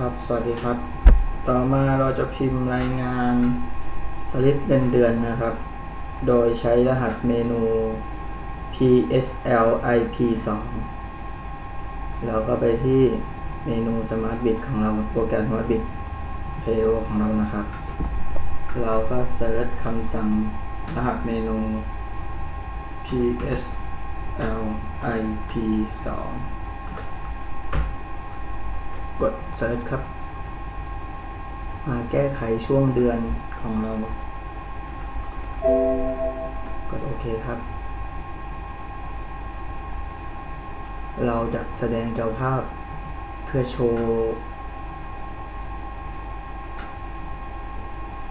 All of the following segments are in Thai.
ครับ สวัสดีครับ ต่อมาเราจะพิมพ์รายงานสลิปเงินเดือนนะครับ โดยใช้รหัสเมนู PSLIP 2เราก็ไปที่เมนู Smart Bit ของเราโปรแกรม Smart Bit PO ของเรานะครับ เราก็เซิร์ชคำสั่งรหัสเมนู PSLIP 2 กดเซิร์ชครับ มาแก้ไขช่วงเดือนของเรา กดโอเคครับ เราจะแสดงเจ้าภาพเพื่อโชว์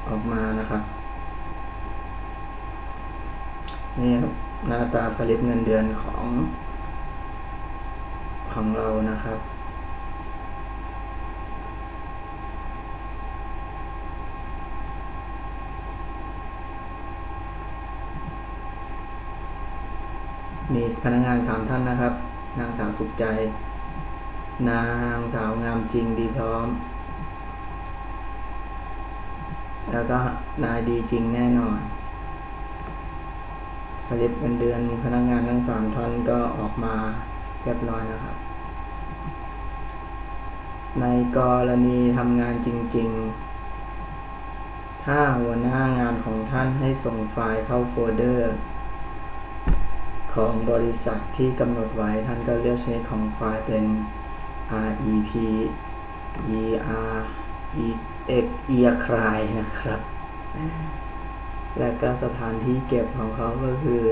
ออกมานะครับ นี่ครับหน้าตาสลิปเงินเดือนของของเรานะครับ มีพนักงานสามท่านนะครับ นางสาวสุขใจ นางสาวงามจริงดีพร้อม แล้วก็นายดีจริงแน่นอนผลิตเงินเดือนพนักงานทั้งสามท่านก็ออกมาเรียบร้อยนะครับ ในกรณีทำงานจริง ๆ ถ้าหัวหน้างานของท่านให้ส่งไฟล์เข้าโฟลเดอร์ ของบริษัทที่กำหนดไว้ท่านก็เลือกชนิดของไฟล์เป็น REP ER EX e a c r y นะครับ และก็สถานที่เก็บของเขาก็คือ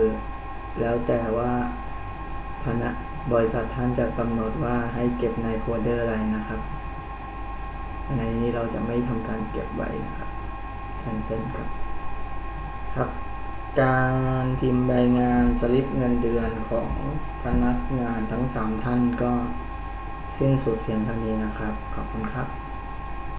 แล้วแต่ว่าพนักบริษัทท่านจะกำหนดว่าให้เก็บในโฟลเดอร์อะไรนะครับ ในนี้เราจะไม่ทำการเก็บไว้นะครับ cancel ครับครับ การพิมพ์ใบงานสลิปเงินเดือนของพนักงานทั้งสามท่านก็สิ้นสุดเพียงเท่านี้นะครับ ขอบคุณครับ